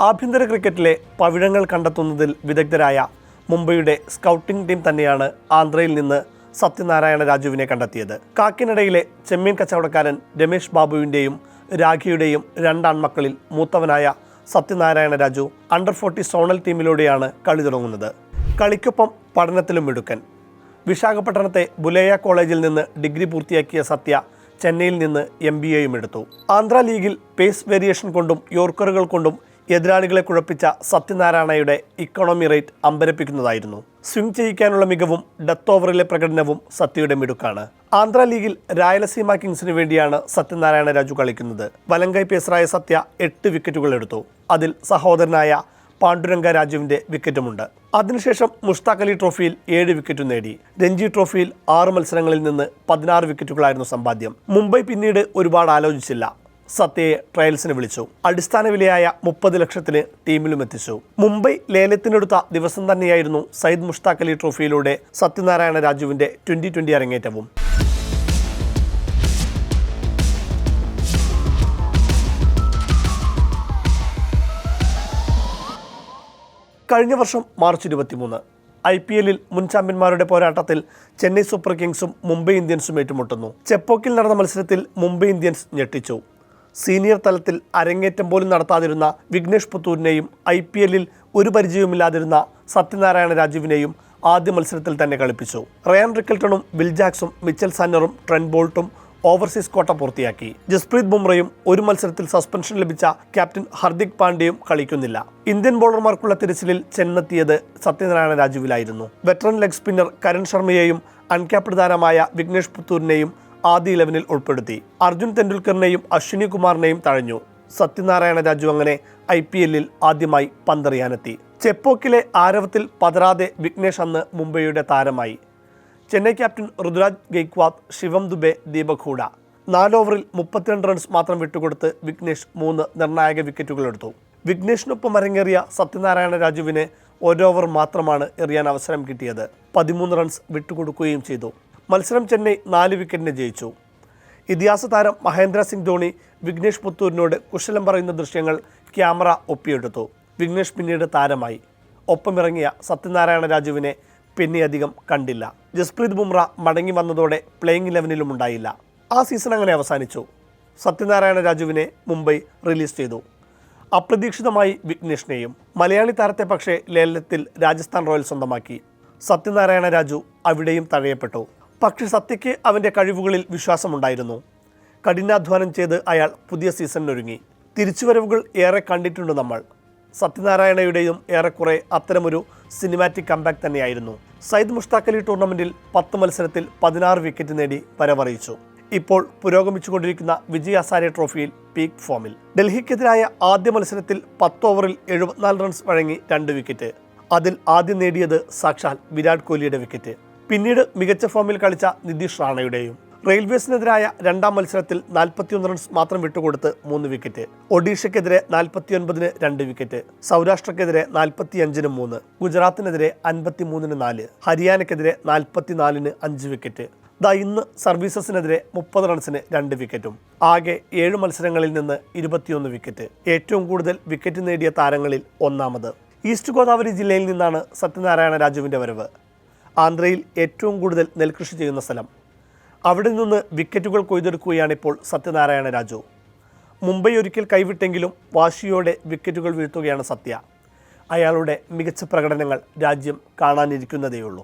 ആഭ്യന്തര ക്രിക്കറ്റിലെ പവിഴങ്ങൾ കണ്ടെത്തുന്നതിൽ വിദഗ്ധരായ മുംബൈയുടെ സ്കൗട്ടിംഗ് ടീം തന്നെയാണ് ആന്ധ്രയിൽ നിന്ന് സത്യനാരായണ രാജുവിനെ കണ്ടെത്തിയത്. കാക്കിനടയിലെ ചെമ്മീൻ കച്ചവടക്കാരൻ രമേഷ് ബാബുവിന്റെയും രാഖിയുടെയും രണ്ടാൺമക്കളിൽ മൂത്തവനായ Satyanarayana Raju under forty zonal ടീമിലൂടെയാണ് കളി തുടങ്ങുന്നത്. കളിക്കൊപ്പം പഠനത്തിലും മിടുക്കൻ. വിശാഖപട്ടണത്തെ ബുലേയ കോളേജിൽ നിന്ന് ഡിഗ്രി പൂർത്തിയാക്കിയ സത്യ ചെന്നൈയിൽ നിന്ന് എം ബി എയും എടുത്തു. ആന്ധ്ര ലീഗിൽ പേസ് വേരിയേഷൻ കൊണ്ടും യോർക്കറുകൾ കൊണ്ടും എതിരാളികളെ കുഴപ്പിച്ച സത്യനാരായണയുടെ ഇക്കോണമി റേറ്റ് അമ്പരപ്പിക്കുന്നതായിരുന്നു. സ്വിംഗ് ചെയ്യിക്കാനുള്ള മികവും ഡെത്ത് ഓവറിലെ പ്രകടനവും സത്യയുടെ മിടുക്കാണ്. ആന്ധ്ര ലീഗിൽ രായലസീമ കിങ്സിന് വേണ്ടിയാണ് സത്യനാരായണ രാജു കളിക്കുന്നത്. വലങ്കൈ പേസറായ സത്യ എട്ട് വിക്കറ്റുകൾ എടുത്തു. അതിൽ സഹോദരനായ പാണ്ഡുരംഗ രാജുവിന്റെ വിക്കറ്റുമുണ്ട് അതിനുശേഷം മുഷ്താഖ് അലി ട്രോഫിയിൽ ഏഴ് വിക്കറ്റ് നേടി. രഞ്ജി ട്രോഫിയിൽ ആറ് മത്സരങ്ങളിൽ നിന്ന് പതിനാറ് വിക്കറ്റുകളായിരുന്നു സമ്പാദ്യം. മുംബൈ പിന്നീട് ഒരുപാട് ആലോചിച്ചില്ല. സത്യയെ ട്രയൽസിന് വിളിച്ചു. അടിസ്ഥാന വിലയായ മുപ്പത് ലക്ഷത്തിന് ടീമിലും എത്തിച്ചു. മുംബൈ ലേലത്തിനെടുത്ത ദിവസം തന്നെയായിരുന്നു സയ്യിദ് മുഷ്താഖ് അലി ട്രോഫിയിലൂടെ സത്യനാരായണ രാജുവിന്റെ ട്വന്റി ട്വന്റി അരങ്ങേറ്റവും. കഴിഞ്ഞ വർഷം മാർച്ച് ഇരുപത്തിമൂന്ന് ഐ പി എല്ലിൽ മുൻ ചാമ്പ്യന്മാരുടെ പോരാട്ടത്തിൽ ചെന്നൈ സൂപ്പർ കിങ്സും മുംബൈ ഇന്ത്യൻസും ഏറ്റുമുട്ടുന്നു. ചെപ്പോക്കിൽ നടന്ന മത്സരത്തിൽ മുംബൈ ഇന്ത്യൻസ് ഞെട്ടിച്ചു. സീനിയർ തലത്തിൽ അരങ്ങേറ്റം പോലും നടത്താതിരുന്ന വിഘ്നേഷ് പുത്തൂരിനെയും ഐ പി എല്ലിൽ ഒരു പരിചയവുമില്ലാതിരുന്ന സത്യനാരായണ രാജുവിനെയും ആദ്യ മത്സരത്തിൽ തന്നെ കളിപ്പിച്ചു. റയാൻ റിക്കൽട്ടണും വിൽ ജാക്സും മിച്ചൽ സാന്നറും ട്രെൻ ബോൾട്ടും ഓവർസീസ് കോട്ട പൂർത്തിയാക്കി. ജസ്പ്രീത് ബുംറയും ഒരു മത്സരത്തിൽ സസ്പെൻഷൻ ലഭിച്ച ക്യാപ്റ്റൻ ഹർദിക് പാണ്ഡ്യയും കളിക്കുന്നില്ല. ഇന്ത്യൻ ബോളർമാർക്കുള്ള തിരച്ചിലിൽ ചെന്നെത്തിയത് സത്യനാരായണ രാജുവിലായിരുന്നു. വെറ്ററൻ ലെഗ് സ്പിന്നർ കരൺ ശർമ്മയെയും അൺക്യാപ്ഡ് താരമായ വിഘ്നേഷ് പുത്തൂരിനെയും ആദ്യ ഇലവനിൽ ഉൾപ്പെടുത്തി. അർജുൻ തെണ്ടുൽക്കറിനെയും അശ്വിനി കുമാറിനെയും തഴഞ്ഞു. സത്യനാരായണ രാജു അങ്ങനെ ഐ പി എല്ലിൽ ആദ്യമായി പന്തറിയാനെത്തി. ചെപ്പോക്കിലെ ആരവത്തിൽ പതരാതെ വിഘ്നേഷ് അന്ന് മുംബൈയുടെ താരമായി. ചെന്നൈ ക്യാപ്റ്റൻ ഋതുരാജ് ഗെയ്ക്വാദ് ശിവം ദുബെ ദീപക് ഹൂഡ. നാലോവറിൽ മുപ്പത്തിരണ്ട് റൺസ് മാത്രം വിട്ടുകൊടുത്ത് വിഘ്നേഷ് മൂന്ന് നിർണായക വിക്കറ്റുകൾ എടുത്തു വിഘ്നേഷിനൊപ്പം അരങ്ങേറിയ സത്യനാരായണ രാജുവിന് ഒരോവർ മാത്രമാണ് എറിയാൻ അവസരം കിട്ടിയത്. പതിമൂന്ന് റൺസ് വിട്ടുകൊടുക്കുകയും ചെയ്തു. മത്സരം ചെന്നൈ നാല് വിക്കറ്റിന് ജയിച്ചു. ഇതിഹാസ താരം മഹേന്ദ്ര സിംഗ് ധോണി വിഘ്നേഷ് പുത്തൂരിനോട് കുശലം പറയുന്ന ദൃശ്യങ്ങൾ ക്യാമറ ഒപ്പിയെടുത്തു. വിഘ്നേഷ് പിന്നീട് താരമായി. ഒപ്പമിറങ്ങിയ സത്യനാരായണ രാജുവിനെ പിന്നെ അധികം കണ്ടില്ല. ജസ്പ്രീത് ബുംറ മടങ്ങി വന്നതോടെ പ്ലേയിങ് ഇലവനിലും ഉണ്ടായില്ല. ആ സീസൺ അങ്ങനെ അവസാനിച്ചു. സത്യനാരായണ രാജുവിനെ മുംബൈ റിലീസ് ചെയ്തു. അപ്രതീക്ഷിതമായി വിഘ്നേഷിനെയും. മലയാളി താരത്തെ പക്ഷേ ലേലത്തിൽ രാജസ്ഥാൻ റോയൽ സ്വന്തമാക്കി. സത്യനാരായണ രാജു അവിടെയും തഴയപ്പെട്ടു. പക്ഷേ സത്യയ്ക്ക് അവന്റെ കഴിവുകളിൽ വിശ്വാസമുണ്ടായിരുന്നു. കഠിനാധ്വാനം ചെയ്ത് അയാൾ പുതിയ സീസണിനൊരുങ്ങി. തിരിച്ചുവരവുകൾ ഏറെ കണ്ടിട്ടുണ്ട് നമ്മൾ. സത്യനാരായണയുടെയും ഏറെക്കുറെ അത്തരമൊരു സിനിമാറ്റിക് കമ്പാക്ട് തന്നെയായിരുന്നു. സയ്യിദ് മുഷ്താഖ് അലി ടൂർണമെന്റിൽ പത്ത് മത്സരത്തിൽ പതിനാറ് വിക്കറ്റ് നേടി വരവറിയിച്ചു. ഇപ്പോൾ പുരോഗമിച്ചുകൊണ്ടിരിക്കുന്ന വിജയ് അസാരെ ട്രോഫിയിൽ പീക്ക് ഫോമിൽ ഡൽഹിക്കെതിരായ ആദ്യ മത്സരത്തിൽ പത്ത് ഓവറിൽ എഴുപത്തിനാല് റൺസ് വഴങ്ങി രണ്ട് വിക്കറ്റ് അതിൽ ആദ്യം നേടിയത് സാക്ഷാൽ വിരാട് കോഹ്ലിയുടെ വിക്കറ്റ് പിന്നീട് മികച്ച ഫോമിൽ കളിച്ച നിതീഷ് റാണയുടെയും റെയിൽവേസിനെതിരായ രണ്ടാം മത്സരത്തിൽ നാൽപ്പത്തിയൊന്ന് റൺസ് മാത്രം വിട്ടുകൊടുത്ത് മൂന്ന് വിക്കറ്റ് ഒഡീഷയ്ക്കെതിരെ നാൽപ്പത്തിയൊൻപതിന് രണ്ട് വിക്കറ്റ് സൗരാഷ്ട്രക്കെതിരെ നാൽപ്പത്തിയഞ്ചിന് മൂന്ന് ഗുജറാത്തിനെതിരെ അൻപത്തിമൂന്നിന് നാല് ഹരിയാനയ്ക്കെതിരെ നാൽപ്പത്തിനാലിന് അഞ്ച് വിക്കറ്റ് ദാ ഇന്ന് സർവീസസിനെതിരെ മുപ്പത് റൺസിന് രണ്ട് വിക്കറ്റും ആകെ ഏഴ് മത്സരങ്ങളിൽ നിന്ന് ഇരുപത്തിയൊന്ന് വിക്കറ്റ് ഏറ്റവും കൂടുതൽ വിക്കറ്റ് നേടിയ താരങ്ങളിൽ ഒന്നാമത്. ഈസ്റ്റ് ഗോദാവരി ജില്ലയിൽ നിന്നാണ് സത്യനാരായണ രാജുവിന്റെ വരവ്. ആന്ധ്രയിൽ ഏറ്റവും കൂടുതൽ നെൽകൃഷി ചെയ്യുന്ന സ്ഥലം. അവിടെ നിന്ന് വിക്കറ്റുകൾ കൊയ്തെടുക്കുകയാണ് ഇപ്പോൾ സത്യനാരായണ രാജു. മുംബൈ ഒരിക്കൽ കൈവിട്ടെങ്കിലും വാശിയോടെ വിക്കറ്റുകൾ വീഴ്ത്തുകയാണ് സത്യ. അയാളുടെ മികച്ച പ്രകടനങ്ങൾ രാജ്യം കാണാനിരിക്കുന്നതേയുള്ളൂ.